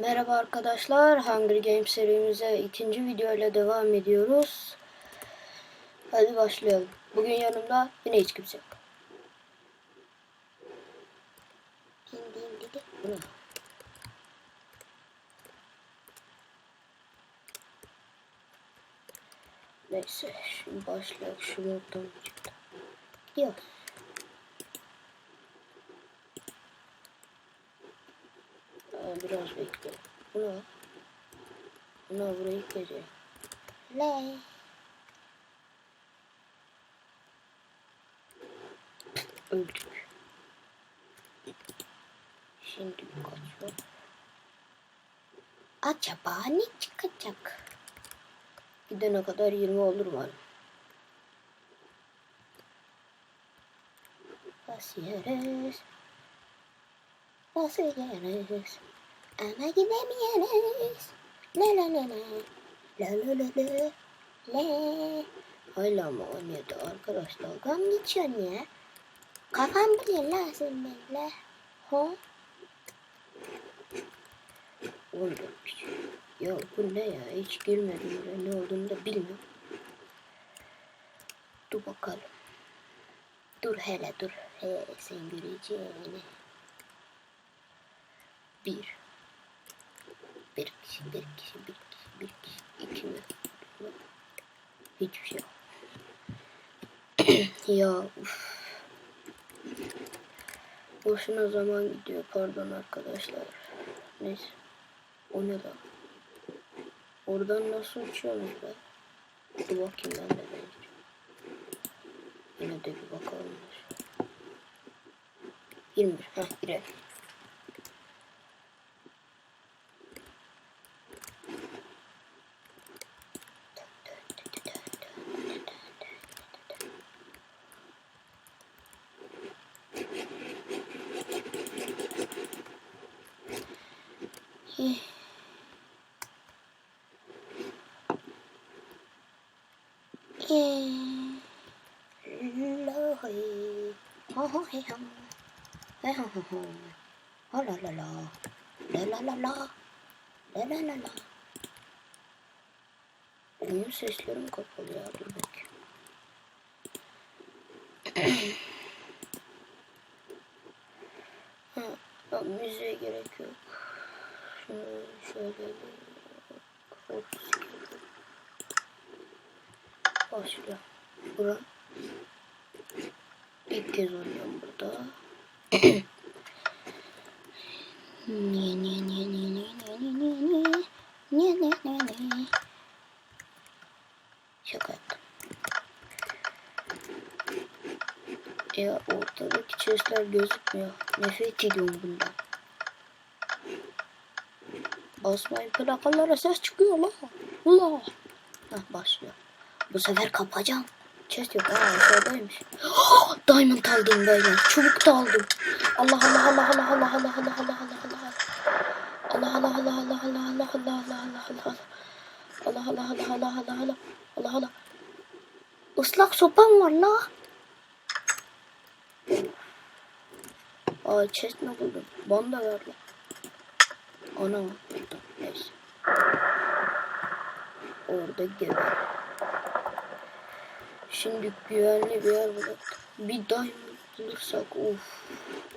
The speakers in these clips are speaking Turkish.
Merhaba arkadaşlar, Hunger Games serimize ikinci video ile devam ediyoruz. Hadi başlayalım. Bugün yanımda yine hiç kimse yok. Din din din. Bu ne? Neyse, şimdi başlayalım. Şu moddan çıktı. Gidiyoruz. biraz bekle. Buna. Buna burayı kere. Ne? Öldük. Şimdi kaçıyor. Acaba ne çıkacak? Gidene kadar 20 olur mu? Nasıl yeriz? Nasıl yeriz? Ama gidemiyoruz. La la la la. La la la la. La. Hala ama 17 arkadaş dalga mı geçiyorsun ya? Kafam biliyor la sen benimle. Ha? 14 kişi. Ya bu ne ya? Hiç girmedim buraya. Ne olduğunu da bilmiyorum. Dur bakalım. Dur hele dur. He sen göreceğini. Bir. Bir kişi, bir kişi, bir kişi, bir kişi. İki mi? Hiçbir şey yok. ya uf. Boşuna zaman gidiyor pardon arkadaşlar. Neyse. O ne lan? Oradan nasıl uçuyorsunuz be? Dur bakayım ben de ben. Yine de bir bakalım. 21. Heh girelim. Et... Et... Oh, oh, oh, oh, oh là là là. La la la la. La la la la. Nu ses lerim kapalı ya dur bakayım. ha, müziğe gerek yok. Şöyle bir... Otuz. Bura. İlk kez oynuyorum burada. Niye niye niye niye niye niye niye niye niye niye niye niye Şaka yaptım. Ya ortadaki chestler gözükmüyor. Nefret ediyorum bundan. Basmayın plakalara ses çıkıyor la. La. Hah başlıyor. Bu sefer kapacağım. Chest yok. Aa aşağıdaymış. Diamond aldım böyle. Çubuk da aldım. Allah Allah Allah Allah Allah Allah Allah Allah. Allah Allah Allah Allah Allah Allah Allah Allah Allah Allah Allah Allah Allah Allah Allah Allah Allah Allah Allah Islak sopam var la. Aa chest ne buldum? Bana da ver la. Ana burada. Neyse. Orada geber. Şimdi güvenli bir yer bulalım. Bir diamond bulursak.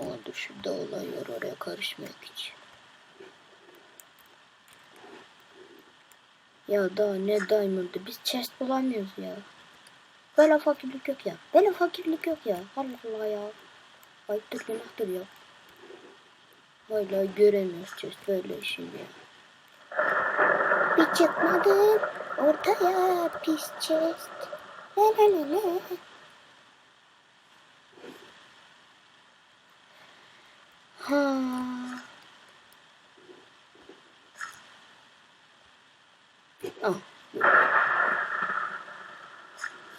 Aa dur şurada olay var oraya karışmayak hiç. Ya daha ne diamond'ı biz chest bulamıyoruz ya. Böyle fakirlik yok ya. Böyle fakirlik yok ya. Allah Allah ya. Ayıptır günahtır ya. Hala göremiyoruz chest böyle işin ya. Bir çıkmadım ortaya pis chest. La la la. Ha. Ah.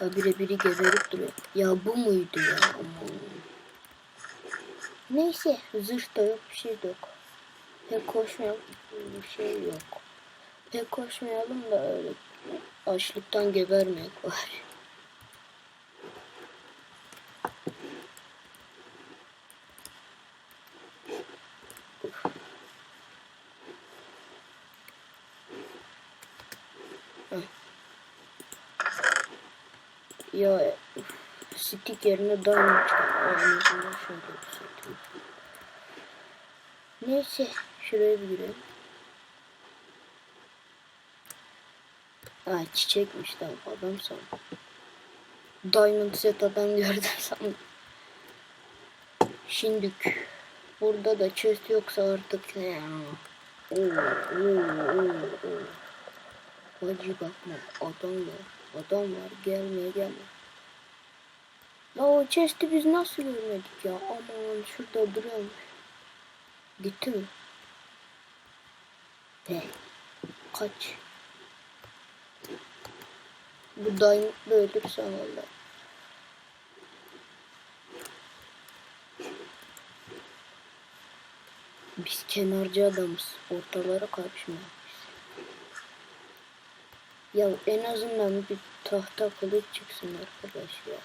Ya bire biri geberip duruyor. Ya bu muydu ya? Aman. Neyse zırh da yok bir şey de yok. Pek koşmayalım bir şey yok. Pek koşmayalım da öyle açlıktan gebermek var. Ya stick yerine diamond çıkar. Şey Neyse şuraya bir girelim. Aa çiçekmiş tamam adam sandım. Diamond set adam gördüm sandım. Şimdik. Burada da chest yoksa artık ya. Oo, oo, oo, oo. Hacı bakma adam var. Adam var gelmeye gelme. Ya o chest'i biz nasıl görmedik ya? Aman şurada duruyormuş. Gitti mi? Ne? Kaç? Bu daim ölürse valla. Biz kenarcı adamız. Ortalara karışmayalım. Ya en azından bir tahta kılıç çıksın arkadaş ya.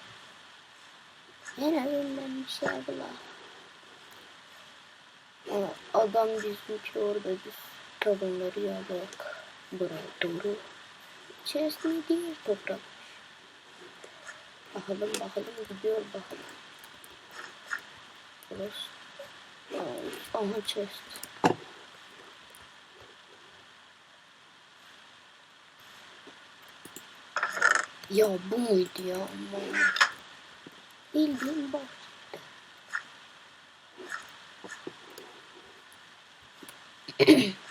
En azından bir şey abla. Adam bizimki orada biz kadınları ya bak. Buraya doğru. İçerisinde değil toprak. Bakalım bakalım gidiyor bakalım. Burası. Aha chest. Ya bu muydu ya? Aman. Bildiğin bak işte.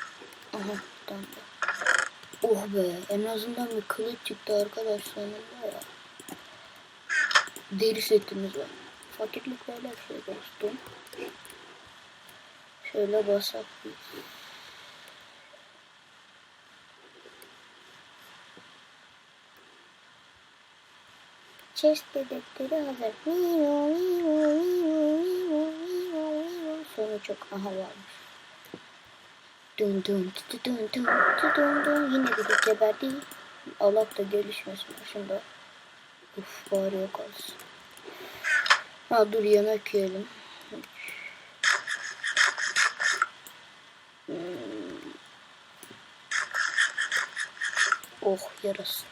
Be en azından bir kılıç çıktı arkadaş sonunda ya. Deri setimiz var. Fakirlik böyle bir şey dostum. Şöyle basak biz. Chest dedekleri hazır. Sonu çok aha varmış. Dun dun dun dun dun dun dun. Yine bir geberdi. Allah da gelişmesin başında. Uf bari yok olsun. Ha dur yemek yiyelim. Hmm. Oh yarasın.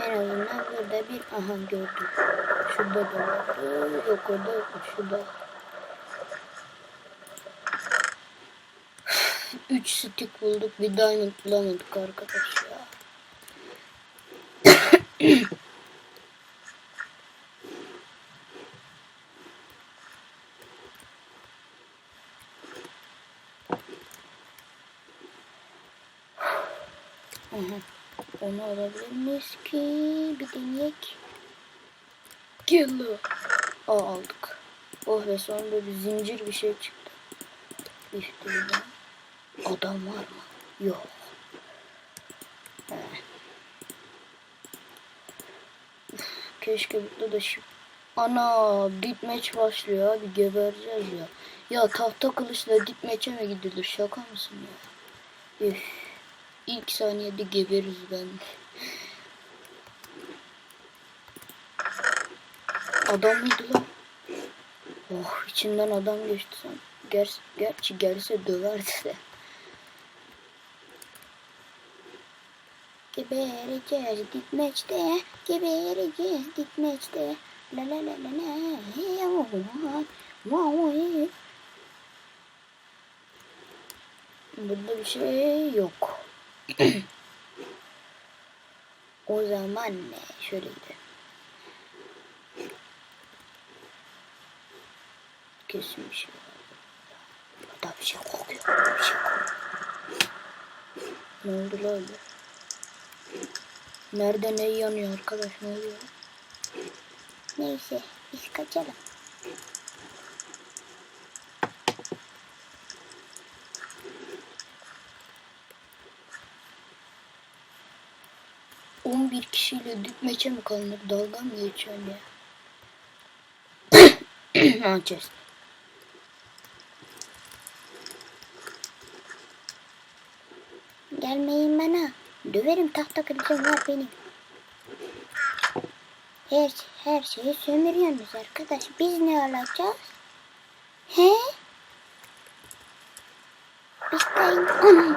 En azından burada bir aha gördüm. Şurada da var. Ee, Yok orada yok. Şurada. Üç stick bulduk. Bir diamond bulamadık arkadaş ya. Onu alabilir miyiz ki? Bir deneyek. Lan. Aa aldık. Oh ve sonunda bir zincir bir şey çıktı. Üstünden. Adam var mı? Yok. Keşke burada da şu... Ana ditmeç başlıyor abi gebereceğiz ya. Ya tahta kılıçla ditmeçe mi gidilir şaka mısın ya? Üf. İlk saniyede geberiz ben. Adam mıydı lan? Oh içinden adam geçti sen. Ger gerçi gelse döverdi de. Gebereceğiz gitmeçte, gebereceğiz gitmeçte. La la la la la, hey, oh, hey. Burada bir şey yok. o zaman ne? Şöyle gidelim. Var. Hatta bir şey kokuyor. Bir şey kokuyor. Ne oldu lan? Nerede ne yanıyor arkadaş ne oluyor? Neyse biz kaçalım. On bir kişiyle dükmeçe mi kalınır? Dalga mı geçiyorsun ya? ha Gelmeyin bana. Döverim tahta kılıcım var benim. Her, her şeyi sömürüyorsunuz arkadaş. Biz ne alacağız? He? Biz de...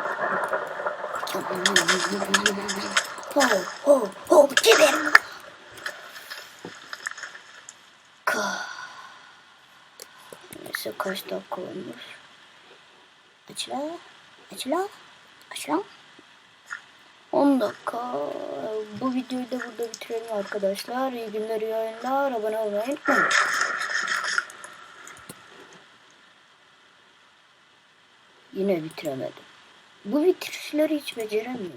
Ho ho ho geber. Ka. Neyse kaç dakika olmuş. Aç la. Aç la. Aç la. 10 dakika. Bu videoyu da burada bitirelim arkadaşlar. İyi günler, iyi oyunlar. Abone olmayı unutmayın. Yine bitiremedim. Bu bitirişleri hiç beceremiyorum.